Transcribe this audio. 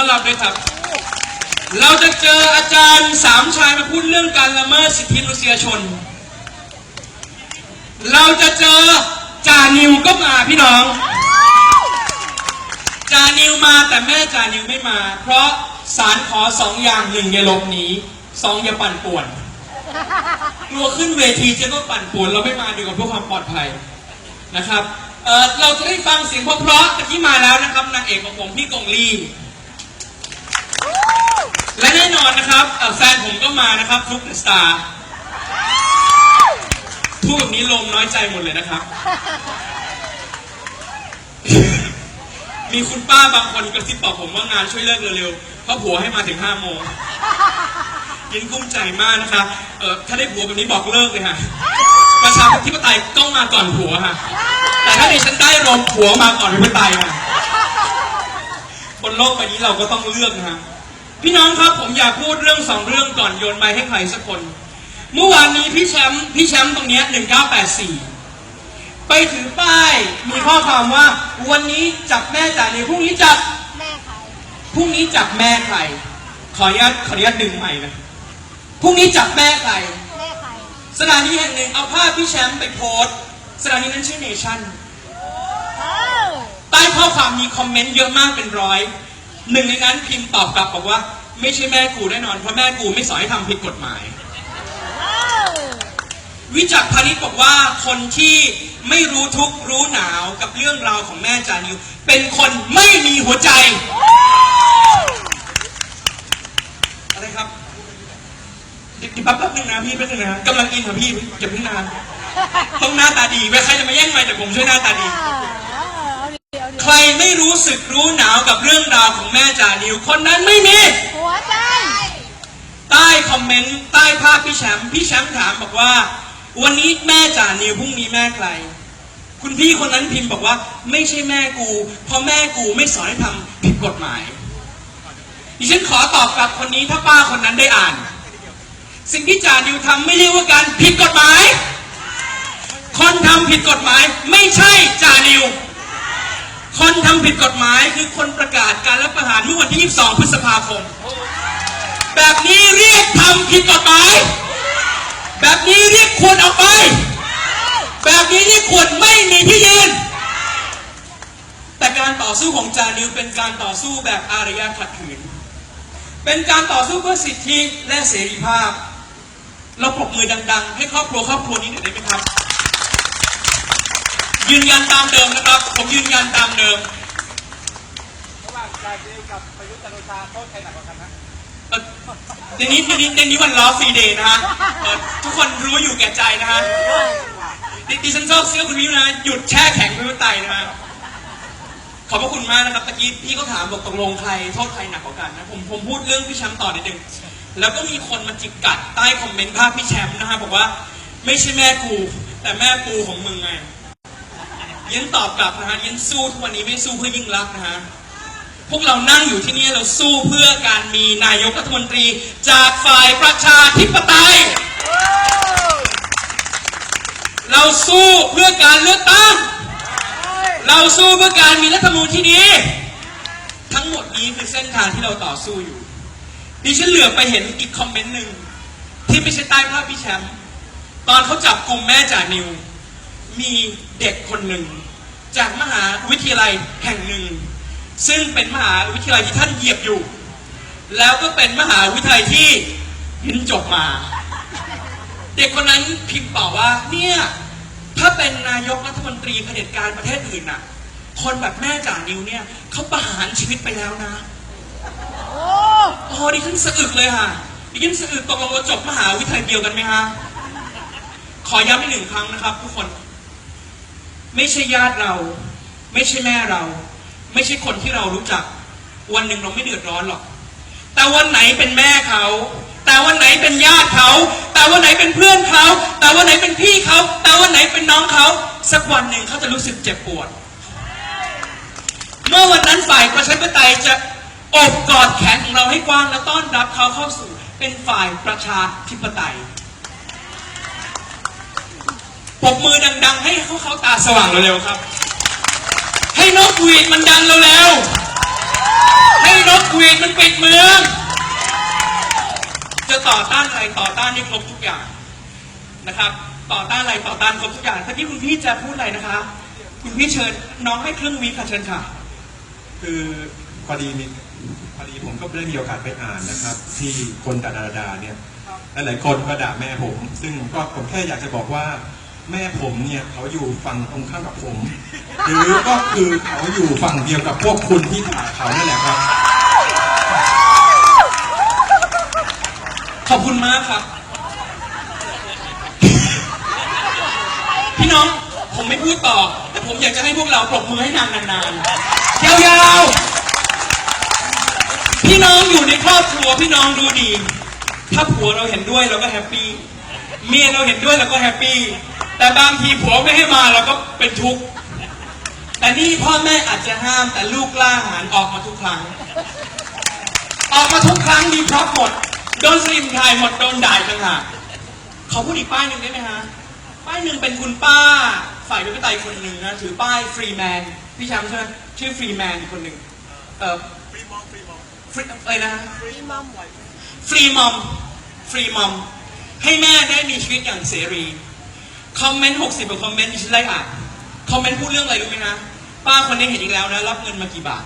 ต้อนรับด้วยครับ เราจะเจออาจารย์สามชายมาพูดเรื่องการละเมิดสิทธิมนุษยชน เราจะเจอจานิวก็มาพี่น้อง จานิวมาแต่แม่จานิวไม่มา เพราะศาลขอสองอย่างหนึ่งอย่าหลบหนีสองอย่าปั่นป่วน กลัวขึ้นเวทีจะต้องปั่นป่วน เราไม่มาดีกว่าเพื่อความปลอดภัยนะครับเเราจะได้ฟังเสียงเพราะๆตะกี้มาแล้วนะครับนางเอกของผมพี่กงลี และแน่นอนนะครับเอ่อแฟนผมก็มานะครับฟลุกสตาร์พูดแบบนี้ลมน้อยใจหมดเลยนะครับ มีคุณป้าบางคนกระซิบบอกผมว่างานช่วยเลิกเร็วๆ เพราะผัวให้มาถึงห้าโมงยินกุ้มใจมากนะคะเออถ้าได้ผัวแบบนี้บอกเลิกเลยค่ะ ประชาธิปไตยต้องมาก่อนผัวค่ะ แต่ถ้าดิฉันได้รมผัวมาก่อนธิปไตยค่ะ บนโลกใบนี้เราก็ต้องเลือกนะฮะ พี่น้องครับผมอยากพูดเรื่องสองเรื่องก่อนโยนไปให้ใครสักคน เมื่อวานนี้พี่แชมป์พี่แชมป์ตรงเนี้ย1984 ไปถือป้ายมีข้อความว่า วันนี้จับแม่จ่านิวพรุ่งนี้จับแม่ใครพรุ่งนี้จับแม่ใคร ขออนุญาตขออนุญาตดึงใหม่นะพรุ่งนี้จับแม่ใครแม่ใครสถานีแห่งหนึ่งเอาภาพพี่แชมป์ไปโพสต์สถานีนั้นชื่อเนชั่นเอ้าใต้ข้อความมีคอมเมนต์เยอะมากเป็นร้อย หนึ่งในนั้นพิมพ์ตอบกลับบอกว่า ไม่ใช่แม่กูแน่นอนเพราะแม่กูไม่สอนให้ทำผิดกฎหมายเอ้าวิจักรพานิชบอกว่าคนที่ไม่รู้ทุกข์รู้หนาวกับเรื่องราวของแม่จานิว เป็นคนไม่มีหัวใจ อะไรครับเดี๋ยวแป๊บแป๊บนึงนะพี่แป๊บนึงนะกำลังอินค่ะพี่อย่าเพิ่งนานต้องหน้าตาดีไม่ใครจะมาแย่งไปแต่ผมช่วยหน้าตาดีเอาดิเอาดิใค รไม่รู้สึกรู้หนาวกับเรื่องราวของแม่จานิว คนนั้นไม่มี หัวใจ ใต้คอมเมนต์ใต้ภาพพี่แชมป์พี่แชมป์ถามบอกว่า วันนี้แม่จานิวพรุ่งนี้แม่ใคร คุณพี่คนนั้นพิมพ์บอกว่า ไม่ใช่แม่กู เพราะแม่กูไม่สอนให้ทำผิดกฎหมายดิฉันขอตอบกลับคนนี้ถ้าป้าคนนั้นได้อ่าน สิ่งที่จานิวทำไม่เรียกว่าการผิดกฎหมาย คนทำผิดกฎหมายไม่ใช่จานิว คนทำผิดกฎหมายคือคนประกาศการรัฐประหารเมื่อวันที่ 22 พฤษภาคม แบบนี้เรียกทำผิดกฎหมาย แบบนี้เรียกควรออกไป แบบนี้เรียกควรไม่มีที่ยืน แต่การต่อสู้ของจานิวเป็นการต่อสู้แบบอารยะขัดขืน เป็นการต่อสู้เพื่อสิทธิและเสรีภาพ เราปรบมือดัง ๆ ให้ครอบครัวครอบครัวนี้หน่อยได้ไหมครับ ยืนยันตามเดิมนะครับ ผมยืนยันตามเดิมระหว่างจาดิวกับประยุทธ์จันทร์โอชาโทษใครหนักกว่ากันนะเอ่อในนี้ในนี้ในนี้วันล้อฟรีเดย์นะฮะเอ่อทุกคนรู้อยู่แก่ใจนะฮะดิดิฉันชอบเสื้อคุณพี่นะหยุดแช่แข็งไม่ไตนะฮะขอบพระคุณมากนะครับตะกี้พี่เขาถามบอกตกลงใครโทษใครหนักกว่ากันนะผมผมพูดเรื่องพี่แชมป์ต่อนิดนึงแล้วก็มีคนมาจิกกัดใต้คอมเมนต์ภาพพี่แชมป์นะฮะบอกว่า ไม่ใช่แม่กู แต่แม่ปูของมึงไง ยันตอบกลับนะฮะยันสู้ทุกวันนี้ไม่สู้เพื่อยิ่งรักนะฮะพวกเรานั่งอยู่ที่นี่เราสู้เพื่อการมีนายกรัฐมนตรีจากฝ่ายประชาธิปไตย เราสู้เพื่อการเลือกตั้ง เราสู้เพื่อการมีรัฐธรรมนูญที่ดี ทั้งหมดนี้คือเส้นทางที่เราต่อสู้อยู่ ดิฉันเหลือไปเห็นอีกคอมเมนต์หนึ่งที่ไม่ใช่ใต้ภาพพี่แชมป์ตอนเขาจับกลุ่มแม่จ่านิว มีเด็กคนหนึ่ง จากมหาวิทยาลัยแห่งหนึ่ง ซึ่งเป็นมหาวิทยาลัยที่ท่านเหยียบอยู่ แล้วก็เป็นมหาวิทยาลัยที่เรียนจบมา เด็กคนนั้นพิมพ์ตอบว่าเนี่ยถ้าเป็นนายกรัฐมนตรีเผด็จการประเทศอื่นน่ะ คนแบบแม่จ่านิวเนี่ยเขาประหารชีวิตไปแล้วนะโอ้ดิฉันสะอึกเลยค่ะดิฉันสะอึกตกลงว่าจบมหาวิทยาลัยเดียวกันไหมฮะขอย้ำอีกหนึ่งครั้งนะครับทุกคน ไม่ใช่ญาติเรา ไม่ใช่แม่เรา ไม่ใช่คนที่เรารู้จัก วันหนึ่งเราไม่เดือดร้อนหรอก แต่วันไหนเป็นแม่เขา แต่วันไหนเป็นญาติเขา แต่วันไหนเป็นเพื่อนเขา แต่วันไหนเป็นพี่เขา แต่วันไหนเป็นน้องเขา สักวันหนึ่งเขาจะรู้สึกเจ็บปวด เมื่อวันนั้นฝ่ายประชาธิปไตยจะอบกอดแขนของเราให้กว้างและต้อนรับเขาเข้าสู่เป็นฝ่ายประชาธิปไตย ปรบมือดัง ๆ ให้เขาเขาตาสว่างเร็วๆครับ ให้นกหวีดมันดันเร็วๆให้นกหวีดมันปิดเมือง จะต่อต้านอะไรต่อต้านได้ครบทุกอย่างนะครับ ต่อต้านอะไรต่อต้านครบทุกอย่างท่านี้คุณพี่จะพูดอะไรนะคะ คุณพี่เชิญน้องให้เครื่องวีค่ะเชิญค่ะ คือพอดีมีพอดีผมก็ได้มีโอกาสไปอ่านนะครับ ที่คนดาดาดาเนี่ยหลายคนก็ด่าแม่ผม ซึ่งก็ผมแค่อยากจะบอกว่า แม่ผมเนี่ยเขาอยู่ฝั่งตรงข้ามกับผม หรือก็คือเขาอยู่ฝั่งเดียวกับพวกคุณที่ด่าเขานั่นแหละครับ ขอบคุณมากครับ พี่น้องผมไม่พูดต่อ แต่ผมอยากจะให้พวกเราปรบมือให้นานนานๆยาวๆพี่น้องอยู่ในครอบครัวพี่น้องดูดี ถ้าผัวเราเห็นด้วยเราก็แฮปปี้เมียเราเห็นด้วยเราก็แฮปปี้ แต่บางทีผัวไม่ให้มาเราก็เป็นทุกข์แต่นี่พ่อแม่อาจจะห้ามแต่ลูกกล้าหาญออกมาทุกครั้ง ออกมาทุกครั้งมีพร็อพหมดโดนสลิมถ่ายหมดโดนด่าต่างหากขอพูดอีกป้ายหนึ่งได้ไหมฮะป้ายหนึ่งเป็นคุณป้า ฝ่ายประชาธิปไตยคนหนึ่งนะถือป้ายฟรีแมนพี่แชมป์ใช่ไหมชื่อฟรีแมนคนหนึ่งเอ่อฟรีมอมฟรีมอมฟรีอะไรนะฮะฟรีมัมฟรีมอมฟรีมอมให้แม่ได้มีชีวิตอย่างเสรี คอมเมนต์60กว่าคอมเมนต์ดิฉันไล่อ่านคอมเมนต์พูดเรื่องอะไรรู้ไหมนะป้าคนนี้เห็นอีกแล้วนะรับเงินมากี่บาท